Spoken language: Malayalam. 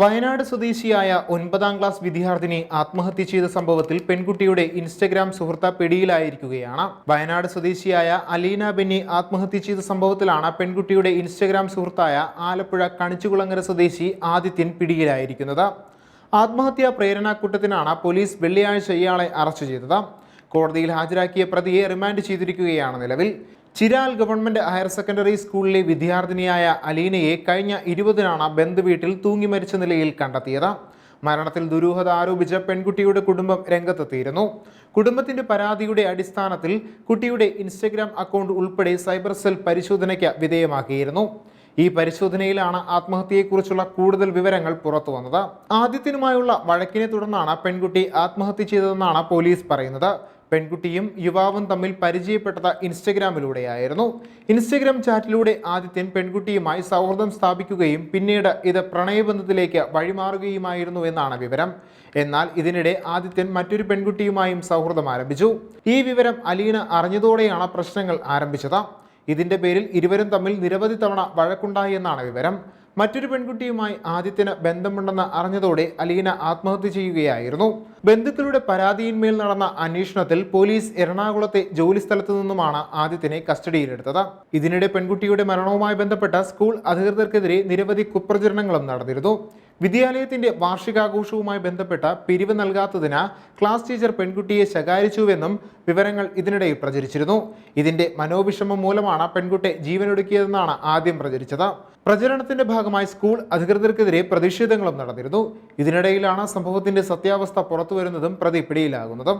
വയനാട് സ്വദേശിയായ ഒൻപതാം ക്ലാസ് വിദ്യാർത്ഥിനി ആത്മഹത്യ ചെയ്ത സംഭവത്തിൽ പെൺകുട്ടിയുടെ ഇൻസ്റ്റഗ്രാം സുഹൃത്ത പിടിയിലായിരിക്കുകയാണ്. വയനാട് സ്വദേശിയായ അലീന ബെന്നി ആത്മഹത്യ ചെയ്ത സംഭവത്തിലാണ് പെൺകുട്ടിയുടെ ഇൻസ്റ്റഗ്രാം സുഹൃത്തായ ആലപ്പുഴ കണിച്ചുകുളങ്ങര സ്വദേശി ആദിത്യൻ പിടിയിലായിരിക്കുന്നത്. ആത്മഹത്യാ പ്രേരണാക്കൂട്ടത്തിനാണ് പോലീസ് വെള്ളിയാഴ്ച ഇയാളെ അറസ്റ്റ് ചെയ്തത്. കോടതിയിൽ ഹാജരാക്കിയ പ്രതിയെ റിമാൻഡ് ചെയ്തിരിക്കുകയാണ് നിലവിൽ. ചിരാൽ ഗവൺമെന്റ് ഹയർ സെക്കൻഡറി സ്കൂളിലെ വിദ്യാർത്ഥിനിയായ അലീനയെ കഴിഞ്ഞ ഇരുപതിനാണ് ബന്ധുവീട്ടിൽ തൂങ്ങി മരിച്ച നിലയിൽ കണ്ടെത്തിയത്. മരണത്തിൽ ദുരൂഹത ആരോപിച്ച പെൺകുട്ടിയുടെ കുടുംബം രംഗത്തെത്തിയിരുന്നു. കുടുംബത്തിന്റെ പരാതിയുടെ അടിസ്ഥാനത്തിൽ കുട്ടിയുടെ ഇൻസ്റ്റഗ്രാം അക്കൗണ്ട് ഉൾപ്പെടെ സൈബർ സെൽ പരിശോധനയ്ക്ക് വിധേയമാക്കിയിരുന്നു. ഈ പരിശോധനയിലാണ് ആത്മഹത്യയെക്കുറിച്ചുള്ള കൂടുതൽ വിവരങ്ങൾ പുറത്തു വന്നത്. ആദ്യത്തിനുമായുള്ള വഴക്കിനെ തുടർന്നാണ് പെൺകുട്ടി ആത്മഹത്യ ചെയ്തതെന്നാണ് പോലീസ് പറയുന്നത്. പെൺകുട്ടിയും യുവാവും തമ്മിൽ പരിചയപ്പെട്ടത് ഇൻസ്റ്റഗ്രാമിലൂടെയായിരുന്നു. ഇൻസ്റ്റഗ്രാം ചാറ്റിലൂടെ ആദിത്യൻ പെൺകുട്ടിയുമായി സൗഹൃദം സ്ഥാപിക്കുകയും പിന്നീട് ഇത് പ്രണയബന്ധത്തിലേക്ക് വഴിമാറുകയുമായിരുന്നു എന്നാണ് വിവരം. എന്നാൽ ഇതിനിടെ ആദിത്യൻ മറ്റൊരു പെൺകുട്ടിയുമായും സൗഹൃദം ആരംഭിച്ചു. ഈ വിവരം അലീന അറിഞ്ഞതോടെയാണ് പ്രശ്നങ്ങൾ ആരംഭിച്ചത്. ഇതിന്റെ പേരിൽ ഇരുവരും തമ്മിൽ നിരവധി തവണ വഴക്കുണ്ടായി എന്നാണ് വിവരം. മറ്റൊരു പെൺകുട്ടിയുമായി ആദിത്യന് ബന്ധമുണ്ടെന്ന് അറിഞ്ഞതോടെ അലീന ആത്മഹത്യ ചെയ്യുകയായിരുന്നു. ബന്ധുക്കളുടെ പരാതിയിന്മേൽ നടന്ന അന്വേഷണത്തിൽ പോലീസ് എറണാകുളത്തെ ജോലിസ്ഥലത്തു നിന്നുമാണ് ആദിത്യനെ കസ്റ്റഡിയിലെടുത്തത്. ഇതിനിടെ പെൺകുട്ടിയുടെ മരണവുമായി ബന്ധപ്പെട്ട സ്കൂൾ അധികൃതർക്കെതിരെ നിരവധി കുപ്രചരണങ്ങളും നടന്നിരുന്നു. വിദ്യാലയത്തിന്റെ വാർഷികാഘോഷവുമായി ബന്ധപ്പെട്ട പിരിവ് നൽകാത്തതിന് ക്ലാസ് ടീച്ചർ പെൺകുട്ടിയെ ശകാരിച്ചുവെന്നും വിവരങ്ങൾ ഇതിനിടയിൽ പ്രചരിച്ചിരുന്നു. ഇതിന്റെ മനോവിഷമം മൂലമാണ് പെൺകുട്ടി ജീവനൊടുക്കിയതെന്നാണ് ആദ്യം പ്രചരിച്ചത്. പ്രചരണത്തിന്റെ ഭാഗമായി സ്കൂൾ അധികൃതർക്കെതിരെ പ്രതിഷേധങ്ങളും നടന്നിരുന്നു. ഇതിനിടയിലാണ് സംഭവത്തിന്റെ സത്യാവസ്ഥ പുറത്തുവരുന്നതും പ്രതി പിടിയിലാകുന്നതും.